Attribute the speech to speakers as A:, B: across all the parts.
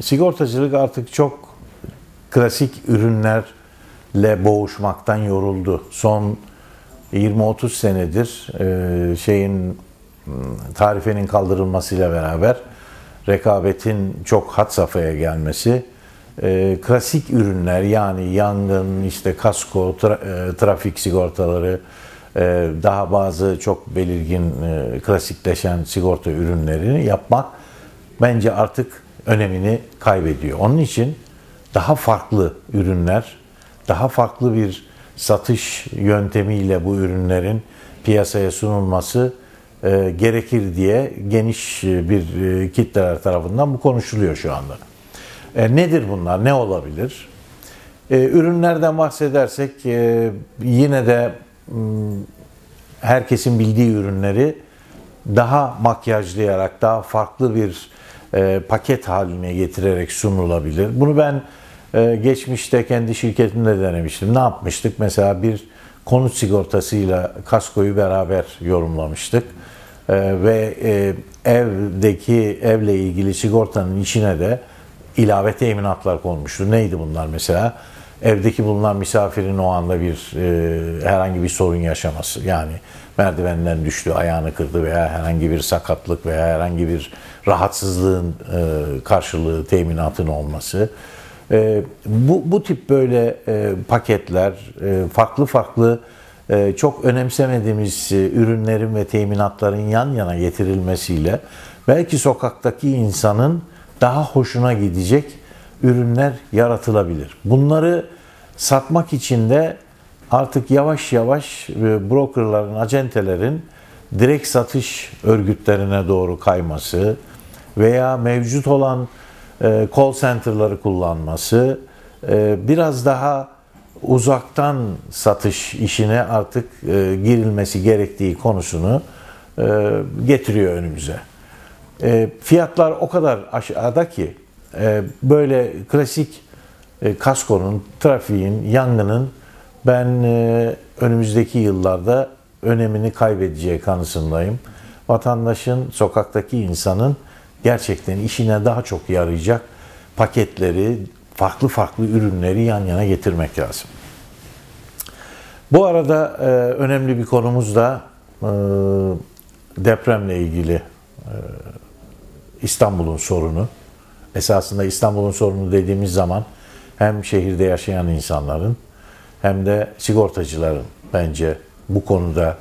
A: sigortacılık artık çok klasik ürünlerle boğuşmaktan yoruldu. Son 20-30 senedir e, şeyin tarifenin kaldırılmasıyla beraber rekabetin çok hat safhaya gelmesi, e, klasik ürünler yani yangın, işte kasko, tra, e, trafik sigortaları, e, daha bazı çok belirgin e, klasikleşen sigorta ürünlerini yapmak bence artık önemini kaybediyor. Onun için daha farklı ürünler, daha farklı bir satış yöntemiyle bu ürünlerin piyasaya sunulması e, gerekir diye geniş bir e, kitleler tarafından bu konuşuluyor şu anda. E, nedir bunlar? Ne olabilir? E, ürünlerden bahsedersek e, yine de herkesin bildiği ürünleri daha makyajlayarak, daha farklı bir e, paket haline getirerek sunulabilir. Bunu ben e, geçmişte kendi şirketimde denemiştim. Ne yapmıştık? Mesela bir konut sigortasıyla kaskoyu beraber yorumlamıştık. E, ve e, evdeki evle ilgili sigortanın içine de ilave teminatlar konmuştu. Neydi bunlar mesela? Evdeki bulunan misafirin o anda bir e, herhangi bir sorun yaşaması. Yani merdivenden düştü, ayağını kırdı veya herhangi bir sakatlık veya herhangi bir rahatsızlığın e, karşılığı teminatın olması. E, bu, bu tip böyle e, paketler, e, farklı farklı e, çok önemsemediğimiz e, ürünlerin ve teminatların yan yana getirilmesiyle belki sokaktaki insanın daha hoşuna gidecek ürünler yaratılabilir. Bunları satmak için de artık yavaş yavaş e, brokerların, acentelerin direkt satış örgütlerine doğru kayması veya mevcut olan e, call center'ları kullanması e, biraz daha uzaktan satış işine artık girilmesi gerektiği konusunu getiriyor önümüze. Fiyatlar o kadar aşağıda ki böyle klasik kaskonun, trafiğin, yangının ben e, önümüzdeki yıllarda önemini kaybedeceği kanısındayım. Vatandaşın, sokaktaki insanın gerçekten işine daha çok yarayacak paketleri, farklı farklı ürünleri yan yana getirmek lazım. Bu arada e, önemli bir konumuz da e, depremle ilgili e, İstanbul'un sorunu. Esasında İstanbul'un sorunu dediğimiz zaman hem şehirde yaşayan insanların hem de sigortacıların bence bu konuda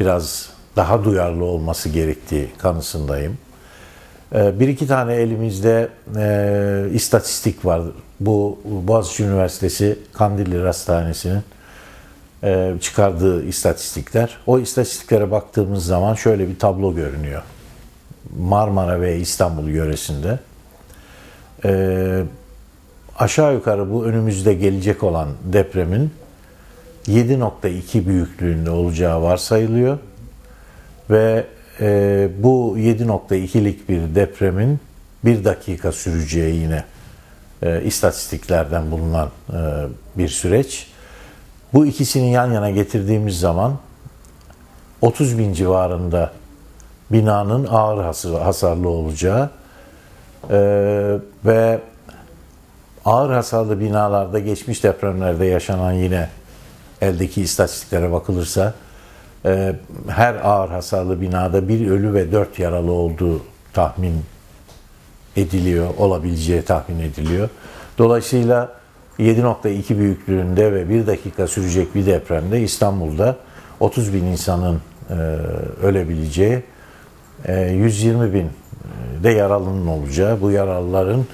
A: biraz daha duyarlı olması gerektiği kanısındayım. Ee, bir iki tane elimizde e, istatistik var. Bu Boğaziçi Üniversitesi Kandilli Hastanesi'nin e, çıkardığı istatistikler. O istatistiklere baktığımız zaman şöyle bir tablo görünüyor. Marmara ve İstanbul yöresinde. E, aşağı yukarı bu önümüzde gelecek olan depremin 7.2 büyüklüğünde olacağı varsayılıyor. Ve e, bu 7.2'lik bir depremin bir dakika süreceği yine e, istatistiklerden bulunan e, bir süreç. Bu ikisini yan yana getirdiğimiz zaman 30 bin civarında binanın ağır hasarlı olacağı e, ve ağır hasarlı binalarda geçmiş depremlerde yaşanan yine eldeki istatistiklere bakılırsa e, her ağır hasarlı binada bir ölü ve dört yaralı olduğu tahmin ediliyor, olabileceği tahmin ediliyor. Dolayısıyla 7.2 büyüklüğünde ve bir dakika sürecek bir depremde İstanbul'da 30 bin insanın e, ölebileceği, e, 120 bin de yaralının olacağı, bu yaralıların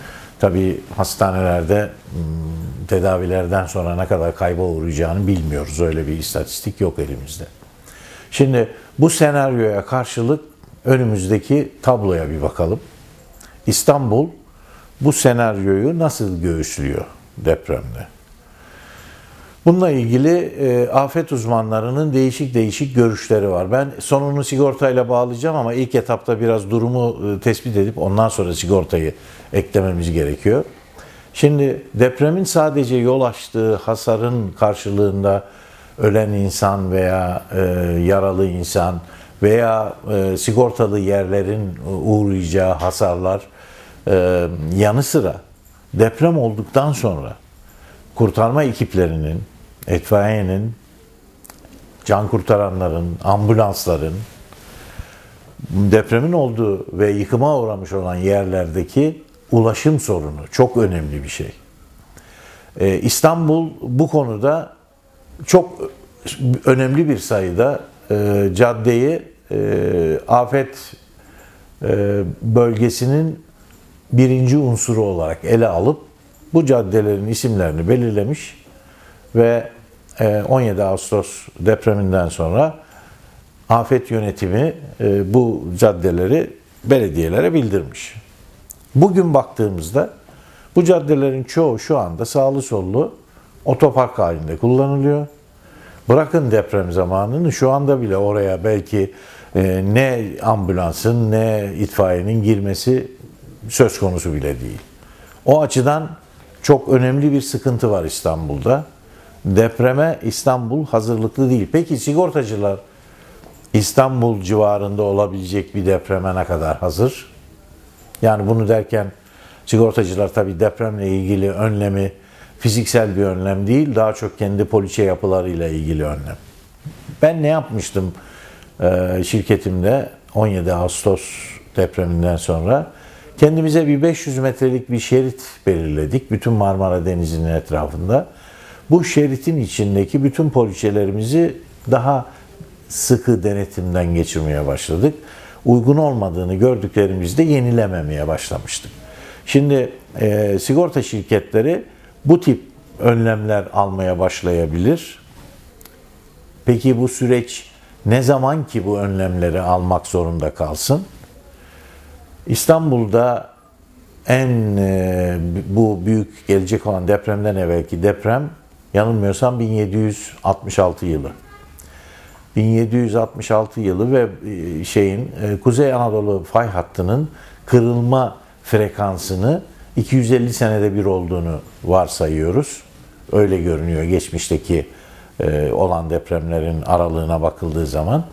A: Tabii hastanelerde hmm, tedavilerden sonra ne kadar kayba uğrayacağını bilmiyoruz. Öyle bir istatistik yok elimizde. Şimdi bu senaryoya karşılık önümüzdeki tabloya bir bakalım. İstanbul bu senaryoyu nasıl göğüslüyor depremde? Bununla ilgili e, afet uzmanlarının değişik değişik görüşleri var. Ben sonunu sigortayla bağlayacağım ama ilk etapta biraz durumu e, tespit edip ondan sonra sigortayı eklememiz gerekiyor. Şimdi depremin sadece yol açtığı hasarın karşılığında ölen insan veya e, yaralı insan veya e, sigortalı yerlerin uğrayacağı hasarlar e, yanı sıra deprem olduktan sonra kurtarma ekiplerinin, itfaiyenin, can kurtaranların, ambulansların depremin olduğu ve yıkıma uğramış olan yerlerdeki ulaşım sorunu çok önemli bir şey. Ee, İstanbul bu konuda çok önemli bir sayıda e, caddeyi e, afet e, bölgesinin birinci unsuru olarak ele alıp bu caddelerin isimlerini belirlemiş ve 17 e, Ağustos depreminden sonra afet yönetimi e, bu caddeleri belediyelere bildirmiş. Bugün baktığımızda bu caddelerin çoğu şu anda sağlı sollu otopark halinde kullanılıyor. Bırakın deprem zamanını şu anda bile oraya belki e, ne ambulansın ne itfaiyenin girmesi söz konusu bile değil. O açıdan çok önemli bir sıkıntı var İstanbul'da. Depreme İstanbul hazırlıklı değil. Peki sigortacılar İstanbul civarında olabilecek bir depreme ne kadar hazır? Yani bunu derken sigortacılar tabii depremle ilgili önlemi fiziksel bir önlem değil, daha çok kendi poliçe yapılarıyla ilgili önlem. Ben ne yapmıştım e, şirketimde 17 Ağustos depreminden sonra? Kendimize bir 500 metrelik bir şerit belirledik bütün Marmara Denizi'nin etrafında. Bu şeritin içindeki bütün poliçelerimizi daha sıkı denetimden geçirmeye başladık. Uygun olmadığını gördüklerimizde yenilememeye başlamıştık. Şimdi e, sigorta şirketleri bu tip önlemler almaya başlayabilir. Peki bu süreç ne zaman ki bu önlemleri almak zorunda kalsın? İstanbul'da en e, bu büyük gelecek olan depremden evvelki deprem yanılmıyorsam 1766 yılı. 1766 yılı ve e, şeyin e, Kuzey Anadolu fay hattının kırılma frekansını 250 senede bir olduğunu varsayıyoruz. Öyle görünüyor geçmişteki olan depremlerin aralığına bakıldığı zaman.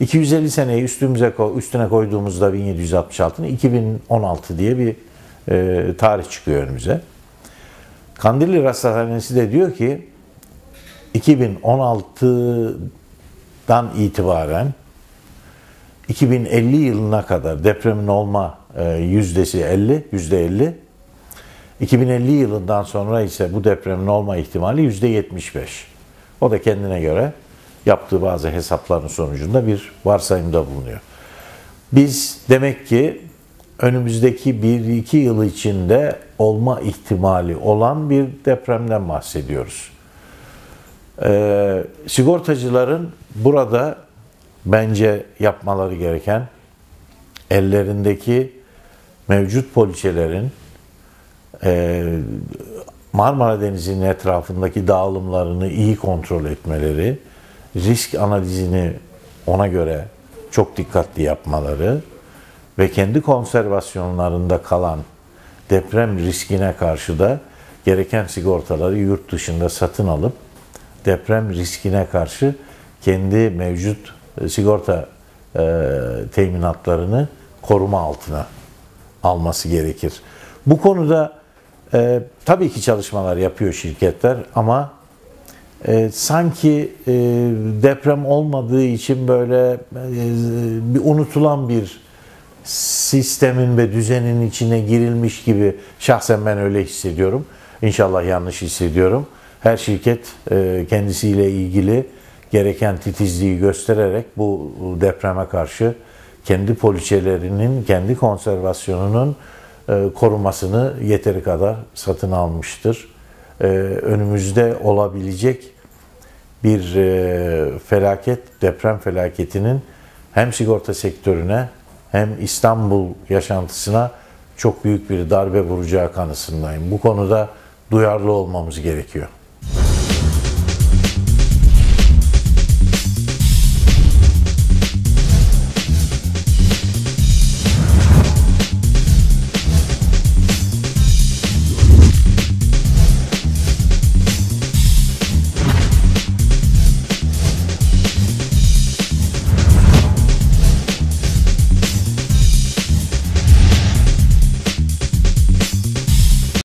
A: 250 seneyi üstümüze üstüne koyduğumuzda 1766'nın 2016 diye bir e, tarih çıkıyor önümüze. Kandilli Rasathanesi de diyor ki 2016'dan itibaren 2050 yılına kadar depremin olma e, yüzdesi 50, yüzde 50. 2050 yılından sonra ise bu depremin olma ihtimali yüzde 75. O da kendine göre yaptığı bazı hesapların sonucunda bir varsayımda bulunuyor. Biz demek ki önümüzdeki 1-2 yıl içinde olma ihtimali olan bir depremden bahsediyoruz. Ee, sigortacıların burada bence yapmaları gereken ellerindeki mevcut poliçelerin e, Marmara Denizi'nin etrafındaki dağılımlarını iyi kontrol etmeleri, risk analizini ona göre çok dikkatli yapmaları ve kendi konservasyonlarında kalan deprem riskine karşı da gereken sigortaları yurt dışında satın alıp deprem riskine karşı kendi mevcut e, sigorta e, teminatlarını koruma altına alması gerekir. Bu konuda e, tabii ki çalışmalar yapıyor şirketler ama e, sanki e, deprem olmadığı için böyle e, bir unutulan bir sistemin ve düzenin içine girilmiş gibi şahsen ben öyle hissediyorum. İnşallah yanlış hissediyorum. Her şirket e, kendisiyle ilgili gereken titizliği göstererek bu depreme karşı kendi poliçelerinin, kendi konservasyonunun e, korumasını yeteri kadar satın almıştır. E, önümüzde olabilecek bir felaket, deprem felaketinin hem sigorta sektörüne hem İstanbul yaşantısına çok büyük bir darbe vuracağı kanısındayım. Bu konuda duyarlı olmamız gerekiyor.